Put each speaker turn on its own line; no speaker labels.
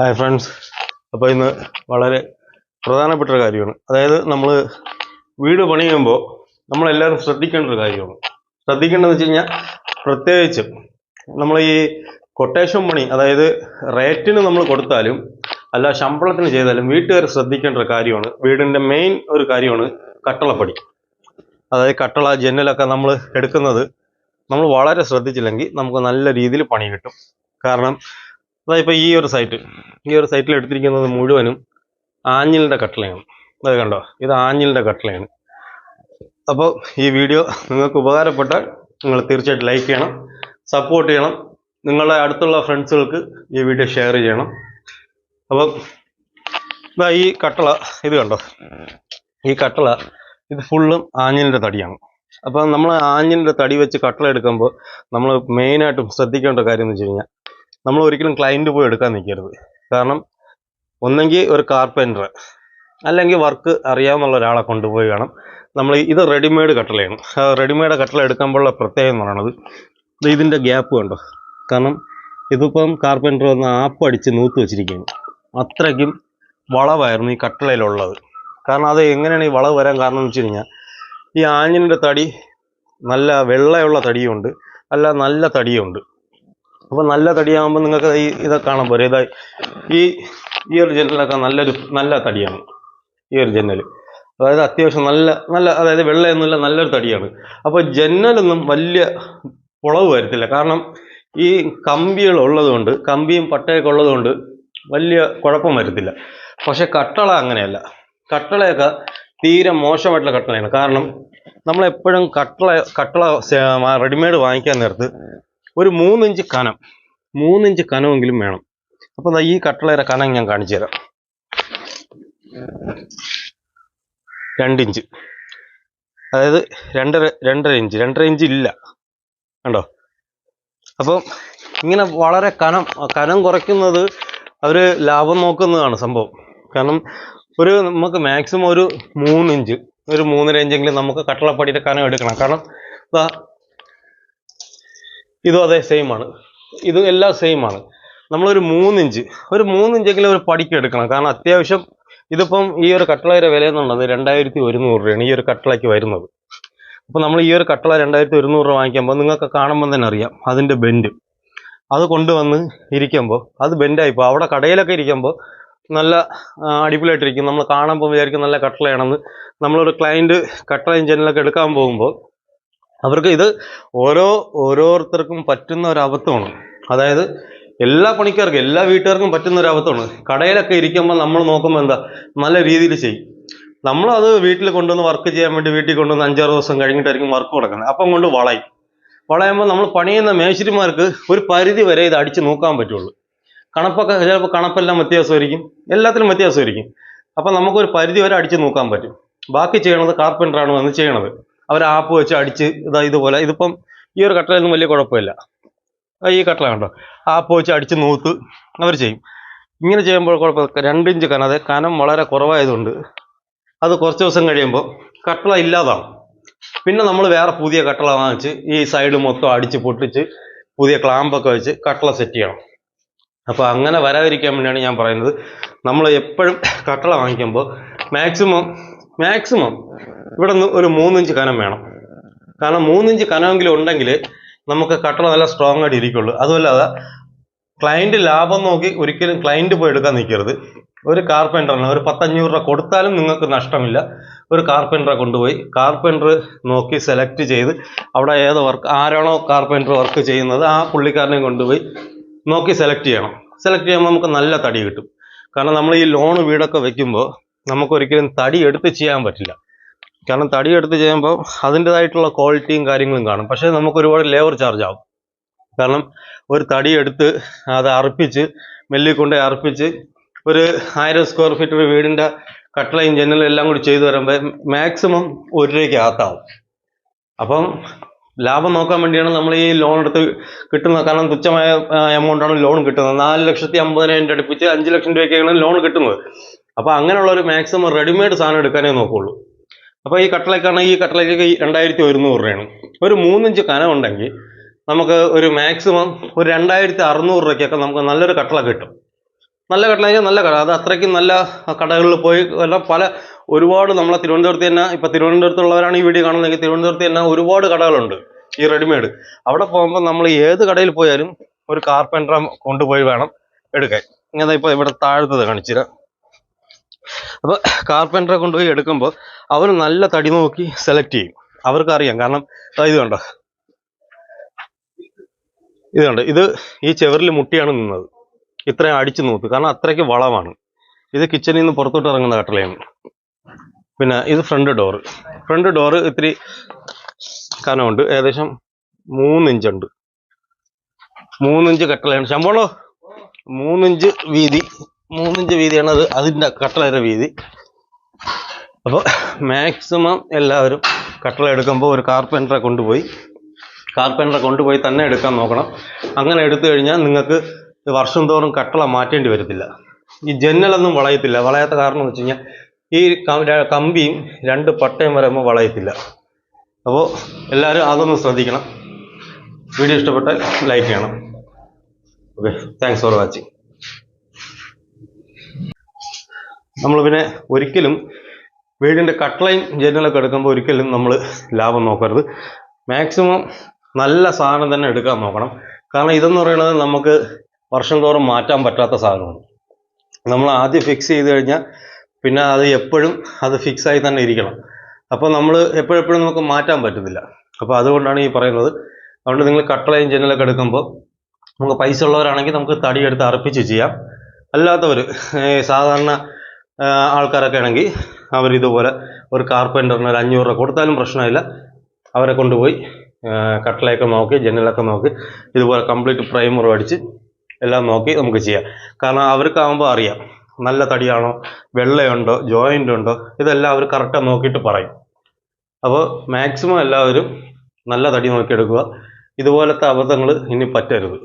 Hi friends അപ്പോൾ ഇന്ന് വളരെ പ്രധാനപ്പെട്ട ഒരു കാര്യമാണ്. അതായത് നമ്മൾ വീട് പണിയുമ്പോൾ നമ്മളെല്ലാവരും ശ്രദ്ധിക്കേണ്ട ഒരു കാര്യമാണ്. ശ്രദ്ധിക്കേണ്ടതെന്ന് വെച്ച് കഴിഞ്ഞാൽ പ്രത്യേകിച്ച് നമ്മൾ ഈ കൊട്ടേഷൻ പണി അതായത് റേറ്റിന് നമ്മൾ കൊടുത്താലും അല്ല ശമ്പളത്തിന് ചെയ്താലും വീട്ടുകാർ ശ്രദ്ധിക്കേണ്ട ഒരു കാര്യമാണ്. വീടിന്റെ മെയിൻ ഒരു കാര്യമാണ് കട്ടളപ്പണി. അതായത് കട്ടള ജനലൊക്കെ നമ്മൾ എടുക്കുന്നത് നമ്മൾ വളരെ ശ്രദ്ധിച്ചില്ലെങ്കിൽ നമുക്ക് നല്ല രീതിയിൽ പണി കിട്ടും. കാരണം അതായത് ഈ ഒരു സൈറ്റ് ഈ ഒരു സൈറ്റിൽ എടുത്തിരിക്കുന്നത് മുഴുവനും ആഞ്ഞിലിന്റെ കട്ടളയാണ്. അത് കണ്ടോ? ഇത് ആഞ്ഞിലിന്റെ കട്ടളയാണ്. അപ്പോൾ ഈ വീഡിയോ നിങ്ങൾക്ക് ഉപകാരപ്പെട്ടാൽ നിങ്ങൾ തീർച്ചയായിട്ടും ലൈക്ക് ചെയ്യണം സപ്പോർട്ട് ചെയ്യണം. നിങ്ങളുടെ അടുത്തുള്ള ഫ്രണ്ട്സുകൾക്ക് ഈ വീഡിയോ ഷെയർ ചെയ്യണം. അപ്പം ഇതാ ഈ കട്ടള ഇത് കണ്ടോ? ഈ കട്ടള ഇത് ഫുള്ളും ആഞ്ഞിലിന്റെ തടിയാണ്. അപ്പം നമ്മൾ ആഞ്ഞിലിന്റെ തടി വെച്ച് കട്ടള എടുക്കുമ്പോൾ നമ്മൾ മെയിനായിട്ടും ശ്രദ്ധിക്കേണ്ട കാര്യം എന്ന് വെച്ച് കഴിഞ്ഞാൽ നമ്മൾ ഒരിക്കലും ക്ലയന്റ് പോയി എടുക്കാൻ നിൽക്കരുത് കാരണം ഒന്നെങ്കിൽ ഒരു കാർപ്പന്റർ അല്ലെങ്കിൽ വർക്ക് അറിയാവുന്ന ഒരാളെ കൊണ്ടുപോയി വേണം. നമ്മൾ ഇത് റെഡിമെയ്ഡ് കട്ടളയാണ് റെഡിമെയ്ഡ് കട്ടള എടുക്കുമ്പോഴുള്ള പ്രത്യേകം എന്ന് പറയുന്നത് ഇത് ഇതിന്റെ ഗ്യാപ്പ് കണ്ടോ? കാരണം ഇതിപ്പം കാർപ്പന്റർ വന്ന് ആപ്പ് അടിച്ച് നൂത്ത് വെച്ചിരിക്കുകയാണ്. അത്രയ്ക്കും വളവായിരുന്നു ഈ കട്ടളയിലുള്ളത് കാരണം അത് എങ്ങനെയാണ് ഈ വളവ് വരാൻ കാരണം എന്ന് വെച്ച് കഴിഞ്ഞാൽ ഈ ആഞ്ഞിന്റെ തടി നല്ല വെള്ളയുള്ള തടിയുണ്ട്. അല്ല നല്ല തടിയുണ്ട്. അപ്പോൾ നല്ല തടിയാകുമ്പോൾ നിങ്ങൾക്ക് ഈ ഇതൊക്കെ കാണാൻ പോരെ. ഇതായി ഈ ഈ ഒരു ജനലൊക്കെ നല്ലൊരു നല്ല തടിയാണ്. ഈ ഒരു ജനൽ അതായത് അത്യാവശ്യം നല്ല നല്ല അതായത് വെള്ളയൊന്നുമില്ല നല്ലൊരു തടിയാണ്. അപ്പോൾ ജനലൊന്നും വലിയ പുളവ് വരത്തില്ല. കാരണം ഈ കമ്പികൾ ഉള്ളതുകൊണ്ട് കമ്പിയും പട്ടയൊക്കെ ഉള്ളതുകൊണ്ട് വലിയ കുഴപ്പം വരത്തില്ല. പക്ഷെ കട്ടള അങ്ങനെയല്ല. കട്ടളയൊക്കെ തീരെ മോശമായിട്ടുള്ള കട്ടളയാണ്. കാരണം നമ്മളെപ്പോഴും കട്ടള കട്ടള റെഡിമെയ്ഡ് വാങ്ങിക്കാൻ നേരത്ത് ഒരു മൂന്നിഞ്ച് കനം മൂന്നിഞ്ച് കനമെങ്കിലും വേണം. അപ്പോൾ ദാ ഈ കട്ടളയുടെ കനം ഞാൻ കാണിച്ചു തരാം. രണ്ടിഞ്ച്. അതായത് രണ്ടര രണ്ടര ഇഞ്ച്. രണ്ടര ഇഞ്ച് ഇല്ല. കണ്ടോ? അപ്പം ഇങ്ങനെ വളരെ കനം കനം കുറയ്ക്കുന്നത് അവർ ലാഭം നോക്കുന്നതാണ് സംഭവം. കാരണം ഒരു നമുക്ക് മാക്സിമം ഒരു മൂന്നിഞ്ച് ഒരു മൂന്നര ഇഞ്ചെങ്കിലും നമുക്ക് കട്ടളപ്പടിയുടെ കനം എടുക്കണം. കാരണം ഇതും അതേ സെയിം ആണ്. ഇത് എല്ലാം സെയിം ആണ്. നമ്മളൊരു മൂന്നിഞ്ച്. ഒരു മൂന്നിഞ്ചെങ്കിലും ഒരു പടിക്ക് എടുക്കണം. കാരണം അത്യാവശ്യം ഇതിപ്പം ഈ ഒരു കട്ടളയുടെ വില എന്നുള്ളത് രണ്ടായിരത്തി ഒരുന്നൂറ് രൂപയാണ് ഈ ഒരു കട്ടളയ്ക്ക് വരുന്നത്. അപ്പോൾ നമ്മൾ ഈ ഒരു കട്ടള രണ്ടായിരത്തി ഒരുന്നൂറ് രൂപ വാങ്ങിക്കുമ്പോൾ നിങ്ങൾക്ക് കാണുമ്പോൾ തന്നെ അറിയാം അതിന്റെ ബെൻഡ് അത് കൊണ്ടുവന്ന് ഇരിക്കുമ്പോൾ അത് ബെൻഡായിപ്പോൾ അവിടെ കടയിലൊക്കെ ഇരിക്കുമ്പോൾ നല്ല അടിപൊളിയായിട്ടിരിക്കും. നമ്മൾ കാണുമ്പോൾ വിചാരിക്കും നല്ല കട്ടളയാണെന്ന്. നമ്മളൊരു ക്ലയന്റ് കട്ടള ഇഞ്ചിനിലൊക്കെ എടുക്കാൻ പോകുമ്പോൾ അവർക്ക് ഇത് ഓരോ ഓരോരുത്തർക്കും പറ്റുന്ന ഒരു അബദ്ധമാണ്. അതായത് എല്ലാ പണിക്കാർക്കും എല്ലാ വീട്ടുകാർക്കും പറ്റുന്ന ഒരു അബദ്ധമാണ്. കടയിലൊക്കെ ഇരിക്കുമ്പോൾ നമ്മൾ നോക്കുമ്പോൾ എന്താ? നല്ല രീതിയിൽ ചെയ്യും. നമ്മളത് വീട്ടിൽ കൊണ്ടുവന്ന് വർക്ക് ചെയ്യാൻ വേണ്ടി വീട്ടിൽ കൊണ്ടുവന്ന് അഞ്ചാറ് ദിവസം കഴിഞ്ഞിട്ടായിരിക്കും വർക്ക് കൊടുക്കുന്നത്. അപ്പം കൊണ്ട് വളയും. വളയുമ്പോൾ നമ്മൾ പണിയുന്ന മേശിരിമാർക്ക് ഒരു പരിധി വരെ ഇത് അടിച്ച് നോക്കാൻ പറ്റുള്ളൂ. കണപ്പൊക്കെ ചിലപ്പോൾ കണപ്പെല്ലാം വ്യത്യാസമായിരിക്കും. എല്ലാത്തിലും വ്യത്യാസമായിരിക്കും. അപ്പം നമുക്കൊരു പരിധി വരെ അടിച്ച് നോക്കാൻ പറ്റും. ബാക്കി ചെയ്യണത് കാർപ്പന്ററാണ് വന്ന് ചെയ്യണത്. അവർ ആപ്പ് വെച്ച് അടിച്ച് ഇതാ ഇതുപോലെ. ഇതിപ്പം ഈ ഒരു കട്ടലൊന്നും വലിയ കുഴപ്പമില്ല. ഈ കട്ടല കണ്ടോ? ആപ്പ് വെച്ച് അടിച്ച് നൂത്ത് അവർ ചെയ്യും. ഇങ്ങനെ ചെയ്യുമ്പോൾ കുഴപ്പം രണ്ടിഞ്ച് കനം. അതെ കനം വളരെ കുറവായതുകൊണ്ട് അത് കുറച്ച് ദിവസം കഴിയുമ്പോൾ കട്ടള ഇല്ലാതാവും. പിന്നെ നമ്മൾ വേറെ പുതിയ കട്ടള വാങ്ങിച്ച് ഈ സൈഡ് മൊത്തം അടിച്ച് പൊട്ടിച്ച് പുതിയ ക്ലാമ്പൊക്കെ വെച്ച് കട്ടള സെറ്റ് ചെയ്യണം. അപ്പോൾ അങ്ങനെ വരാതിരിക്കാൻ വേണ്ടിയാണ് ഞാൻ പറയുന്നത്. നമ്മൾ എപ്പോഴും കട്ടള വാങ്ങിക്കുമ്പോൾ മാക്സിമം മാക്സിമം ഇവിടെ നിന്ന് ഒരു മൂന്നിഞ്ച് കനം വേണം. കാരണം മൂന്നിഞ്ച് കനമെങ്കിലും ഉണ്ടെങ്കിൽ നമുക്ക് കട്ടള നല്ല സ്ട്രോങ് ആയിട്ട് ഇരിക്കുള്ളൂ. അതുമല്ലാതെ ക്ലയന്റ് ലാഭം നോക്കി ഒരിക്കലും ക്ലയന്റ് പോയി എടുക്കാൻ നിൽക്കരുത്. ഒരു കാർപ്പന്ററിന് ഒരു പത്തഞ്ഞൂറ് രൂപ കൊടുത്താലും നിങ്ങൾക്ക് നഷ്ടമില്ല. ഒരു കാർപ്പന്ററെ കൊണ്ടുപോയി കാർപ്പന്റർ നോക്കി സെലക്ട് ചെയ്ത് അവിടെ ഏത് വർക്ക് ആരാണോ കാർപ്പന്റർ വർക്ക് ചെയ്യുന്നത് ആ പുള്ളിക്കാരനെ കൊണ്ടുപോയി നോക്കി സെലക്ട് ചെയ്യണം. സെലക്ട് ചെയ്യുമ്പോൾ നമുക്ക് നല്ല തടി കിട്ടും. കാരണം നമ്മൾ ഈ ലോൺ വീടൊക്കെ വെക്കുമ്പോൾ നമുക്കൊരിക്കലും തടി എടുത്ത് ചെയ്യാൻ പറ്റില്ല. കാരണം തടി എടുത്ത് ചെയ്യുമ്പോൾ അതിന്റെതായിട്ടുള്ള ക്വാളിറ്റിയും കാര്യങ്ങളും കാണും. പക്ഷേ നമുക്ക് ഒരുപാട് ലേബർ ചാർജ് ആവും. കാരണം ഒരു തടി എടുത്ത് അത് അർപ്പിച്ച് മെല്ലിൽ കൊണ്ട് അർപ്പിച്ച് ഒരു ആയിരം സ്ക്വയർ ഫീറ്റ് ഒരു വീടിന്റെ കട്ടളയും ജനലും എല്ലാം കൂടി ചെയ്തു വരുമ്പോൾ മാക്സിമം ഒരു രൂപയ്ക്ക് അകത്താവും. അപ്പം ലാഭം നോക്കാൻ വേണ്ടിയാണ് നമ്മൾ ഈ ലോൺ എടുത്ത് കിട്ടുന്നത്. കാരണം തുച്ഛമായ എമൗണ്ട് ആണ് ലോൺ കിട്ടുന്നത്. നാല് ലക്ഷത്തി അമ്പതിനായിരം രൂപ അടുപ്പിച്ച് അഞ്ച് ലക്ഷം രൂപയ്ക്കാണ് ലോൺ കിട്ടുന്നത്. അപ്പോൾ അങ്ങനെയുള്ള ഒരു മാക്സിമം റെഡിമെയ്ഡ് സാധനം എടുക്കാനേ നോക്കുള്ളൂ. അപ്പോൾ ഈ കട്ടളയ്ക്കാണ് ഈ കട്ടളയ്ക്ക് രണ്ടായിരത്തി ഒരുന്നൂറ് രൂപയാണ്. ഒരു മൂന്നിഞ്ച് കനം ഉണ്ടെങ്കിൽ നമുക്ക് ഒരു മാക്സിമം ഒരു രണ്ടായിരത്തി അറുന്നൂറ് രൂപയ്ക്കൊക്കെ നമുക്ക് നല്ലൊരു കട്ടള കിട്ടും. നല്ല കട്ടള നല്ല കട. അത് അത്രയ്ക്കും നല്ല കടകളിൽ പോയി എല്ലാം പല ഒരുപാട് നമ്മളെ തിരുവനന്തപുരത്ത് തന്നെ ഇപ്പൊ തിരുവനന്തപുരത്തുള്ളവരാണ് ഈ വീഡിയോ കാണുന്നതെങ്കിൽ തിരുവനന്തപുരത്ത് തന്നെ ഒരുപാട് കടകളുണ്ട് ഈ റെഡിമെയ്ഡ്. അവിടെ പോകുമ്പോൾ നമ്മൾ ഏത് കടയിൽ പോയാലും ഒരു കാർപ്പന്ററെ കൊണ്ടുപോയി വേണം എടുക്കാൻ. ഇങ്ങനെ ഇപ്പൊ ഇവിടെ താഴത്തത് കാണിച്ചുതരാം. അപ്പൊ കാർപ്പന്ററെ കൊണ്ടുപോയി എടുക്കുമ്പോൾ അവർ നല്ല തടി നോക്കി സെലക്ട് ചെയ്യും. അവർക്കറിയാം. കാരണം ഇത് കണ്ടോ? ഇത് കണ്ടോ? ഇത് ഈ ചെവറിൽ മുട്ടിയാണ് നിന്നത്. ഇത്രയും അടിച്ചു നോക്ക്. കാരണം അത്രയ്ക്ക് വളമാണ്. ഇത് കിച്ചണിൽ നിന്ന് പുറത്തോട്ട് ഇറങ്ങുന്ന കട്ടളയാണ്. പിന്നെ ഇത് ഫ്രണ്ട് ഡോറ് ഫ്രണ്ട് ഡോറ് ഇത്തിരി കനമുണ്ട്. ഏകദേശം മൂന്നിഞ്ച് ഉണ്ട് മൂന്നിഞ്ച് കട്ടളയാണ്. ശമ്പളോ? മൂന്നിഞ്ച് വീതി. മൂന്നിഞ്ച് വീതിയാണ് അത്. അതിന്റെ കട്ടളയുടെ വീതി. അപ്പോൾ മാക്സിമം എല്ലാവരും കട്ടള എടുക്കുമ്പോൾ ഒരു കാർപ്പന്ററെ കൊണ്ടുപോയി. കാർപ്പന്ററെ കൊണ്ടുപോയി തന്നെ എടുക്കാൻ നോക്കണം. അങ്ങനെ എടുത്തു കഴിഞ്ഞാൽ നിങ്ങൾക്ക് വർഷം തോറും കട്ടള മാറ്റേണ്ടി വരത്തില്ല. ഈ ജനലൊന്നും വളയത്തില്ല. വളയാത്ത കാരണം എന്ന് വെച്ച് ഈ കമ്പിയും രണ്ട് പട്ടയും വരുമ്പോൾ വളയത്തില്ല. അപ്പോൾ എല്ലാവരും അതൊന്ന് ശ്രദ്ധിക്കണം. വീഡിയോ ഇഷ്ടപ്പെട്ടാൽ ലൈക്ക് ചെയ്യണം. ഓക്കെ താങ്ക്സ് ഫോർ വാച്ചിങ് നമ്മൾ പിന്നെ ഒരിക്കലും വീടിന്റെ കട്ട്ലൈൻ ജനലൊക്കെ എടുക്കുമ്പോൾ ഒരിക്കലും നമ്മൾ ലാഭം നോക്കരുത്. മാക്സിമം നല്ല സാധനം തന്നെ എടുക്കാൻ നോക്കണം. കാരണം ഇതെന്ന് പറയുന്നത് നമുക്ക് വർഷം തോറും മാറ്റാൻ പറ്റാത്ത സാധനമാണ്. നമ്മൾ ആദ്യം ഫിക്സ് ചെയ്ത് കഴിഞ്ഞാൽ പിന്നെ അത് എപ്പോഴും അത് ഫിക്സ് ആയി തന്നെ ഇരിക്കണം. അപ്പോൾ നമ്മൾ എപ്പോഴെപ്പോഴും നമുക്ക് മാറ്റാൻ പറ്റുന്നില്ല. അപ്പോൾ അതുകൊണ്ടാണ് ഈ പറയുന്നത്. അതുകൊണ്ട് നിങ്ങൾ കട്ടളയും ജനലൊക്കെ എടുക്കുമ്പോൾ നമുക്ക് പൈസ ഉള്ളവരാണെങ്കിൽ നമുക്ക് തടിയെടുത്ത് അർപ്പിച്ച് ചെയ്യാം. അല്ലാത്തവർ സാധാരണ ആൾക്കാരൊക്കെ ആണെങ്കിൽ അവർ ഇതുപോലെ ഒരു കാർപ്പന്ററിന് ഒരു അഞ്ഞൂറ് രൂപ കൊടുത്താലും പ്രശ്നമില്ല. അവരെ കൊണ്ടുപോയി കട്ടിലൊക്കെ നോക്കി ജനലൊക്കെ നോക്കി ഇതുപോലെ കംപ്ലീറ്റ് പ്രൈമർ അടിച്ച് എല്ലാം നോക്കി നമുക്ക് ചെയ്യാം. കാരണം അവർക്കാവുമ്പോൾ അറിയാം നല്ല തടിയാണോ വെള്ളയുണ്ടോ ജോയിന്റ് ഉണ്ടോ ഇതെല്ലാം അവർ കറക്റ്റാಗಿ നോക്കിയിട്ട് പറയും. അപ്പോൾ മാക്സിമം എല്ലാവരും നല്ല തടി നോക്കിയെടുക്കുക. ഇതുപോലത്തെ അബദ്ധങ്ങൾ ഇനി പറ്റരുത്.